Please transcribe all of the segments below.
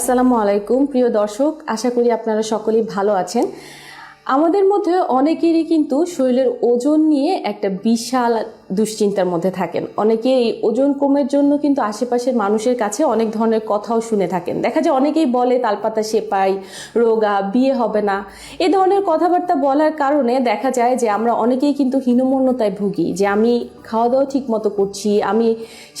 আসসালামু আলাইকুম, প্রিয় দর্শক, আশা করি আপনারা সকলেই ভালো আছেন। আমাদের মধ্যে অনেকেরই কিন্তু শরীরের ওজন নিয়ে একটা বিশাল দুশ্চিন্তার মধ্যে থাকেন। অনেকে এই ওজন কমের জন্য কিন্তু আশেপাশের মানুষের কাছে অনেক ধরনের কথাও শুনে থাকেন। দেখা যায় অনেকেই বলে, তালপাতা সেপাই, রোগা, বিয়ে হবে না। এ ধরনের কথাবার্তা বলার কারণে দেখা যায় যে আমরা অনেকেই কিন্তু হীনমন্যতায় ভুগি যে আমি খাওয়া দাওয়া ঠিক মতো করছি, আমি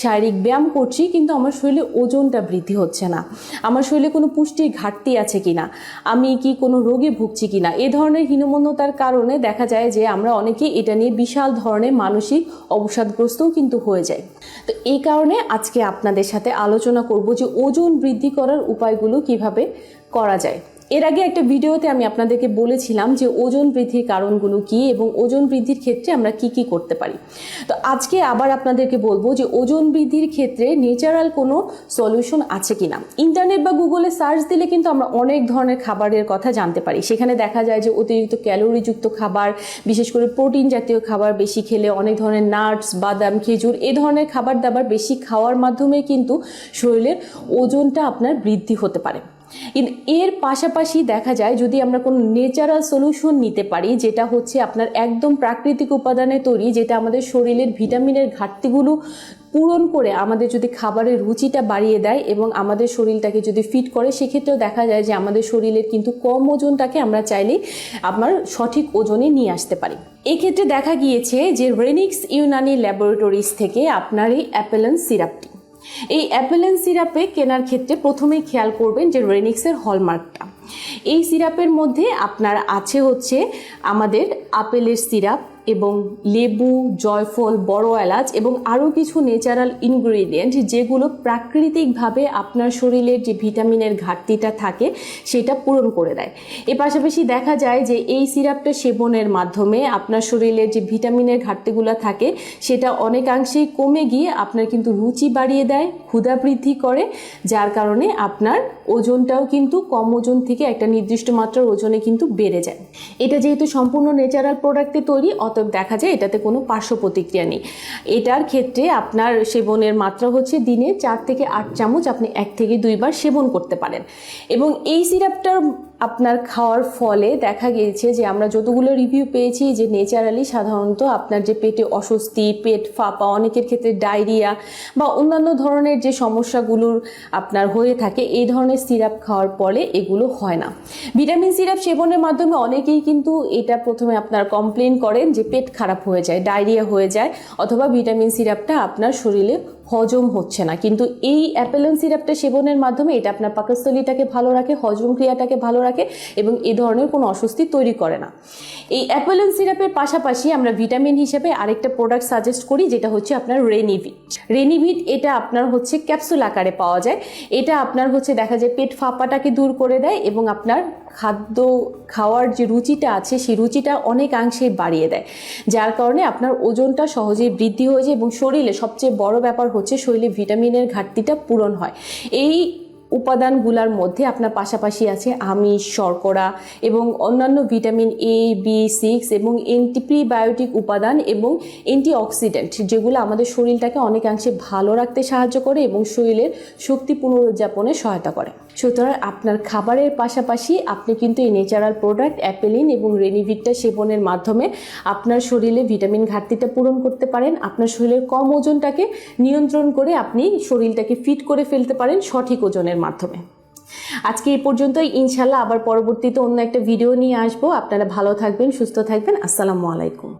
শারীরিক ব্যায়াম করছি, কিন্তু আমার শরীরে ওজনটা বৃদ্ধি হচ্ছে না। আমার শরীরে কোনো পুষ্টির ঘাটতি আছে কি না আমি কি কোনো রোগে ভুগছি কি না এ ধরনের হীনমন্যতার কারণে দেখা যায় যে আমরা অনেকেই এটা নিয়ে বিশাল ধরনের মানসিক অবসাদগ্রস্তও কিন্তু হয়ে যায়। তো এই কারণে আজকে আপনাদের সাথে আলোচনা করব যে ওজন বৃদ্ধি করার উপায়গুলো কীভাবে করা যায়। এর আগে একটা ভিডিওতে আমি আপনাদেরকে বলেছিলাম যে ওজন বৃদ্ধির কারণগুলো কি এবং ওজন বৃদ্ধির ক্ষেত্রে আমরা কি কি করতে পারি। তো আজকে আবার আপনাদেরকে বলব যে ওজন বৃদ্ধির ক্ষেত্রে ন্যাচারাল কোনো সলিউশন আছে কি না ইন্টারনেট বা গুগলে সার্চ দিলে কিন্তু আমরা অনেক ধরনের খাবারের কথা জানতে পারি। সেখানে দেখা যায় যে অতিরিক্ত ক্যালোরিযুক্ত খাবার, বিশেষ করে প্রোটিন জাতীয় খাবার বেশি খেলে অনেক ধরনের নাটস, বাদাম, খেজুর এ ধরনের খাবার দাবার বেশি খাওয়ার মাধ্যমে কিন্তু শরীরের ওজনটা আপনার বৃদ্ধি হতে পারে। এর পাশাপাশি দেখা যায় যদি আমরা কোনো নেচারাল সলিউশন নিতে পারি, যেটা হচ্ছে আপনার একদম প্রাকৃতিক উপাদানে তৈরি, যেটা আমাদের শরীরের ভিটামিনের ঘাটতিগুলো পূরণ করে আমাদের যদি খাবারের রুচিটা বাড়িয়ে দেয় এবং আমাদের শরীরটাকে যদি ফিট করে, সেক্ষেত্রেও দেখা যায় যে আমাদের শরীরের কিন্তু কম ওজনটাকে আমরা চাইলেই আমার সঠিক ওজনে নিয়ে আসতে পারি। এক্ষেত্রে দেখা গিয়েছে যে রেনিক্স ইউনানি ল্যাবরেটরিজ থেকে আপনার এই অ্যাপেলেন সিরাপটি। এই অ্যাপেলেন সিরাপে কেনার ক্ষেত্রে প্রথমেই খেয়াল করবেন যে রেনিক্সের হলমার্কটা। এই সিরাপের মধ্যে আপনার আছে হচ্ছে আমাদের আপেলের সিরাপ এবং লেবু, জয়ফল, বড় এলাচ এবং আরও কিছু ন্যাচারাল ইনগ্রিডিয়েন্ট যেগুলো প্রাকৃতিকভাবে আপনার শরীরের যে ভিটামিনের ঘাটতিটা থাকে সেটা পূরণ করে দেয়। এর পাশাপাশি দেখা যায় যে এই সিরাপটা সেবনের মাধ্যমে আপনার শরীরের যে ভিটামিনের ঘাটতিগুলো থাকে সেটা অনেকাংশেই কমে গিয়ে আপনার কিন্তু রুচি বাড়িয়ে দেয়, ক্ষুধা বৃদ্ধি করে, যার কারণে আপনার ওজনটাও কিন্তু কম ওজন থেকে একটা নির্দিষ্ট মাত্রার ওজনে কিন্তু বেড়ে যায়। এটা যেহেতু সম্পূর্ণ ন্যাচারাল প্রোডাক্টে তৈরি অতএব দেখা যায়, এটাতে কোনো পার্শ্ব প্রতিক্রিয়া নেই। এটার ক্ষেত্রে আপনার সেবনের মাত্রা হচ্ছে দিনে চার থেকে আট চামচ, আপনি এক থেকে দুইবার সেবন করতে পারেন। এবং এই সিরাপটার আপনার খাওয়ার ফলে দেখা গিয়েছে যে আমরা যতগুলো রিভিউ পেয়েছি যে নেচারালি সাধারণত আপনার যে পেটে অস্বস্তি, পেট ফাঁপা, অনেকের ক্ষেত্রে ডায়রিয়া বা অন্যান্য ধরনের যে সমস্যাগুলোর আপনার হয়ে থাকে, এই ধরনের সিরাপ খাওয়ার পরে এগুলো হয় না। ভিটামিন সিরাপ সেবনের মাধ্যমে অনেকেই কিন্তু এটা প্রথমে আপনার কমপ্লেন করেন যে পেট খারাপ হয়ে যায় ডায়রিয়া হয়ে যায়, অথবা ভিটামিন সিরাপটা আপনার শরীরে হজম হচ্ছে না। কিন্তু এই অ্যাপেলন সিরাপটা সেবনের মাধ্যমে এটা আপনার পাকস্থলীটাকে ভালো রাখে, হজম ক্রিয়াটাকে ভালো রাখে এবং এ ধরনের কোনো অস্বস্তি তৈরি করে না। এই অ্যাপেলন সিরাপের পাশাপাশি আমরা ভিটামিন হিসেবে আরেকটা প্রোডাক্ট সাজেস্ট করি, যেটা হচ্ছে আপনার রেনিভিট। রেনিভিট এটা আপনার হচ্ছে ক্যাপসুল আকারে পাওয়া যায়। এটা আপনার হচ্ছে দেখা যায় পেট ফাঁপাটাকে দূর করে দেয় এবং আপনার খাদ্য খাওয়ার যে রুচিটা আছে, সেই রুচিটা অনেকাংশে বাড়িয়ে দেয়। যার কারণে আপনার ওজনটা সহজেই বৃদ্ধি হয়ে যায় এবং শরীরে সবচেয়ে বড় ব্যাপার হচ্ছে শরীরে ভিটামিনের ঘাটতিটা পূরণ হয়। এই উপাদানগুলার মধ্যে আপনার পাশাপাশি আছে আমিষ, শর্করা এবং অন্যান্য ভিটামিন এ বি সিক্স এবং অ্যান্টিপ্রিবায়োটিক উপাদান এবং অ্যান্টিঅক্সিডেন্ট যেগুলো আমাদের শরীরটাকে অনেকাংশে ভালো রাখতে সাহায্য করে এবং শরীরের শক্তি পুনরুজ্জাপনে সহায়তা করে। সুতরাং আপনার খাবারের পাশাপাশি আপনি কিন্তু এই ন্যাচারাল প্রোডাক্ট অ্যাপেলিন এবং রেনিভিটটা সেবনের মাধ্যমে আপনার শরীরে ভিটামিন ঘাটতিটা পূরণ করতে পারেন। আপনার শরীরের কম ওজনটাকে নিয়ন্ত্রণ করে আপনি শরীরটাকে ফিট করে ফেলতে পারেন সঠিক ওজনের মাধ্যমে। আজকে এই পর্যন্তই। ইনশাল্লাহ আবার পরবর্তীতে অন্য একটা ভিডিও নিয়ে আসব। আপনারা ভালো থাকবেন, সুস্থ থাকবেন। আসসালামু আলাইকুম।